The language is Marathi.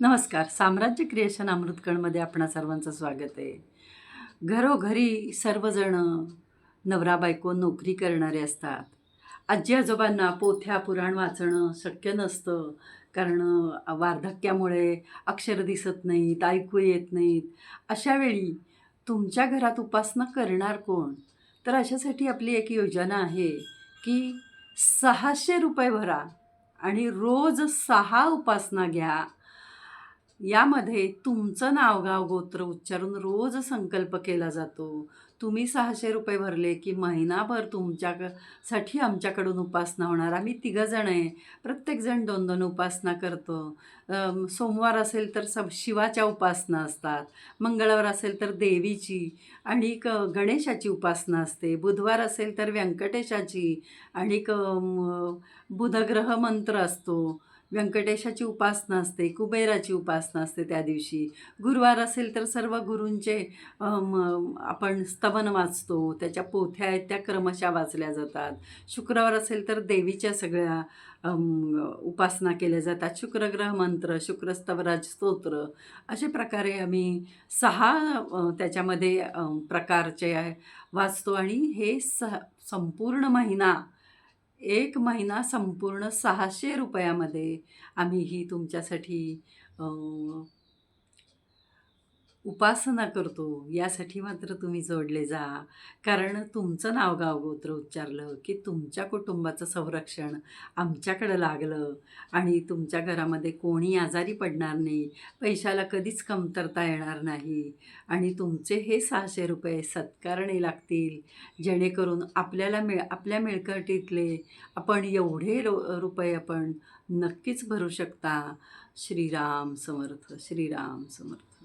नमस्कार. साम्राज्य क्रिएशन अमृतकणमध्ये आपणा सर्वांचं स्वागत आहे. घरोघरी सर्वजण नवरा बायको नोकरी करणारे असतात. आजी आजोबांना पोथ्या पुराण वाचणं शक्य नसतं. कारण वार्धक्यामुळे अक्षर दिसत नाहीत ऐकू येत नाहीत. अशावेळी तुमच्या घरात उपासना करणार कोण? तर अशासाठी आपली एक योजना आहे की सहाशे रुपये भरा आणि रोज सहा उपासना घ्या. यामध्ये तुमचं नाव गाव गोत्र उच्चारून रोज संकल्प केला जातो. तुम्ही सहाशे रुपये भरले की महिनाभर तुमच्या साठी आमच्याकडून उपासना होणार. आम्ही तिघंजण आहे. प्रत्येकजण दोन दोन उपासना करतो. सोमवार असेल तर सब शिवाच्या उपासना असतात. मंगळवार असेल तर देवीची आणि क गणेशाची उपासना असते. बुधवार असेल तर व्यंकटेशाची आणि क बुधग्रह मंत्र असतो. व्यंकटेशाची उपासना असते कुबेराची उपासना असते त्या दिवशी. गुरुवार असेल तर सर्व गुरूंचे आपण स्तवन वाचतो त्याच्या पोथ्या आहेत त्या क्रमशः वाचल्या जातात. शुक्रवार असेल तर देवीच्या सगळ्या उपासना केल्या जातात. शुक्रग्रह मंत्र शुक्रस्तवराज स्तोत्र अशा प्रकारे आम्ही सहा त्याच्यामध्ये प्रकारचे वाचतो. आणि हे स संपूर्ण महिना एक महिना संपूर्ण सहाशे रुपयामध्ये आम्ही ही तुमच्यासाठी उपासना करतो. यासाठी मात्र तुम्ही जोडले जा. कारण तुमचं नाव गावगोत्र उच्चारलं की तुमच्या कुटुंबाचं संरक्षण आमच्याकडं लागलं. आणि तुमच्या घरामध्ये कोणी आजारी पडणार नाही. पैशाला कधीच कमतरता येणार नाही. आणि तुमचे हे सहाशे रुपये सत्कारणे लागतील. जेणेकरून आपल्याला मिळ आपल्या मिळकटीतले आपण एवढे रो रुपये आपण नक्कीच भरू शकता. श्रीराम समर्थ श्रीराम समर्थ.